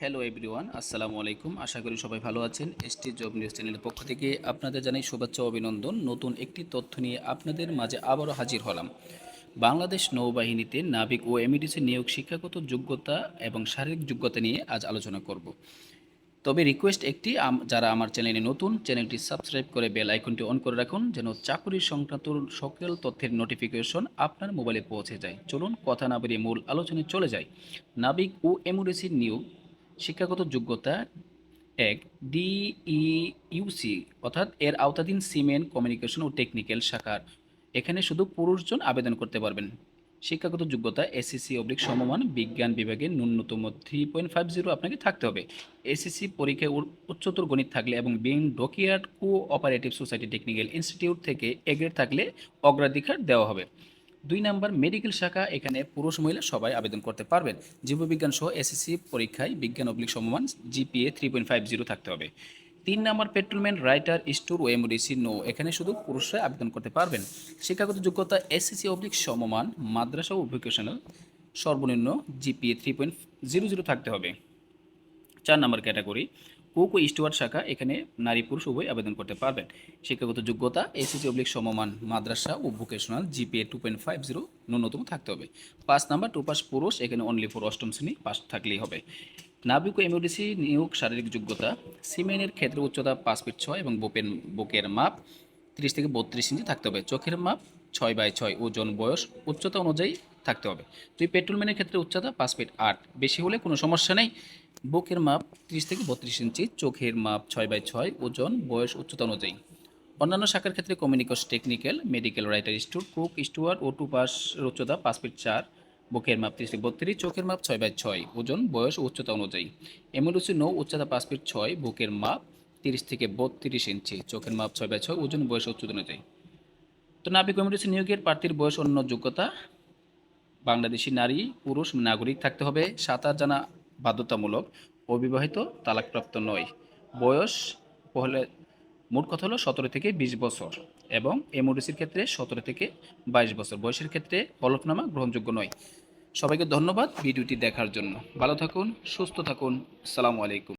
Hello everyone আসসালামু আলাইকুম আশা করি সবাই ভালো আছেন। এসটি জব নিউজ চ্যানেলের পক্ষ থেকে আপনাদের জানাই শুভেচ্ছা অভিনন্দন। নতুন একটি তথ্য নিয়ে আপনাদের মাঝে আবারও হাজির হলাম। বাংলাদেশ নৌবাহিনীতে নাবিক ও এমইডিসি নিয়োগ শিক্ষাগত যোগ্যতা এবং শারীরিক যোগ্যতা নিয়ে আজ আলোচনা করব। তবে রিকোয়েস্ট একটি যারা আমার চ্যানেলে নতুন, চ্যানেলটি সাবস্ক্রাইব করে বেল আইকনটি অন করে রাখুন, যেন চাকরি সংক্রান্ত সকল তথ্যের নোটিফিকেশন আপনার মোবাইলে পৌঁছে যায়। চলুন কথা না বেরিয়ে মূল আলোচনায় চলে যায় নাবিক ও এমুরেসির নিয়োগ শিক্ষাগত যোগ্যতা এক ডিইউসি অর্থাৎ এর আওতাধীন সিমেন্ট, কমিউনিকেশন ও টেকনিক্যাল শাখার। এখানে শুধু পুরুষজন আবেদন করতে পারবেন। শিক্ষাগত যোগ্যতা এসএসসি অবলিক সমমান বিজ্ঞান বিভাগে ন্যূনতম থ্রি পয়েন্ট ফাইভ জিরো আপনাকে থাকতে হবে। এসএসসি পরীক্ষায় উচ্চতর গণিত থাকলে এবং being dockyard co operative society technical institute থেকে এগ্রেড থাকলে অগ্রাধিকার দেওয়া হবে। দুই নাম্বার মেডিকেল শাখা, এখানে পুরুষ মহিলা সবাই আবেদন করতে পারবেন। জীববিজ্ঞান সহ এসএসসি পরীক্ষায় বিজ্ঞান অবলিক সমমান GPA three point five zero থাকতে হবে। তিন নাম্বার পেট্রোলম্যান, রাইটার, স্টোর ও এমডিসি নো, এখানে শুধু পুরুষরা আবেদন করতে পারবেন। শিক্ষাগত যোগ্যতা এসএসসি অবলিক সমমান, মাদ্রাসা ও ভোকেশনাল সর্বনিম্ন GPA three point zero zero থাকতে হবে। চার নম্বর ক্যাটাগরি ও স্টুয়ার্ড শাখা এখানে নারী পুরুষ উভয় আবেদন করতে পারবেন। শিক্ষাগত যোগ্যতা এসএসসি অবলিক সমমান, মাদ্রাসা ও vocational GPA two point five zero ন্যূনতম থাকতে হবে। পাঁচ নাম্বার টু পাস পুরুষ, এখানে অনলি ফোর অষ্টম শ্রেণি পাস থাকলেই হবে। নাবিক এমওডিসি নিয়োগ, শারীরিক যোগ্যতা, সিমেনের ক্ষেত্রে উচ্চতা পাঁচ ফিট ছয় এবং বুকের বুকের মাপ তিরিশ থেকে বত্রিশ ইঞ্চি থাকতে হবে। চোখের মাপ ছয় বাই ছয়, ওজন, বয়স, উচ্চতা অনুযায়ী থাকতে হবে। তুই পেট্রোলম্যানের ক্ষেত্রে উচ্চতা পাঁচ ফিট আট, বেশি হলে কোনো সমস্যা নেই। বুকের মাপ তিরিশ থেকে বত্রিশ ইঞ্চি, চোখের মাপ ছয় বাই ছয়, ওজন, বয়স উচ্চতা অনুযায়ী। অন্যান্য শাখার ক্ষেত্রে communication technical medical writer store cook steward ও টু পাস উচ্চতা পাঁচ ফিট চার, বুকের মাপ তিরিশ থেকে বত্রিশ, চোখের মাপ ছয় বাই ছয়, ওজন, বয়স উচ্চতা অনুযায়ী। এমএলসি নৌ উচ্চতা পাঁচ ফিট ছয়, বুকের মাপ তিরিশ থেকে বত্রিশ ইঞ্চি, চোখের মাপ ছয় বাই ছয়, ওজন, বয়স উচ্চতা অনুযায়ী। তো নাবিক এমএলসি নিয়োগের প্রার্থীর বয়স অন্য যোগ্যতা? বাংলাদেশি নারী, পুরুষ, নাগরিক থাকতে হবে। সাঁতার জানা বাধ্যতামূলক অবিবাহিত তালাকপ্রাপ্ত নয় বয়স পহলে মোট কথা হলো সতেরো থেকে বিশ বছর এবং এমওডিসির ক্ষেত্রে সতেরো থেকে বাইশ বছর। বয়সের ক্ষেত্রে হলফনামা গ্রহণযোগ্য নয়। সবাইকে ধন্যবাদ ভিডিওটি দেখার জন্য। ভালো থাকুন, সুস্থ থাকুন। সালামু আলাইকুম।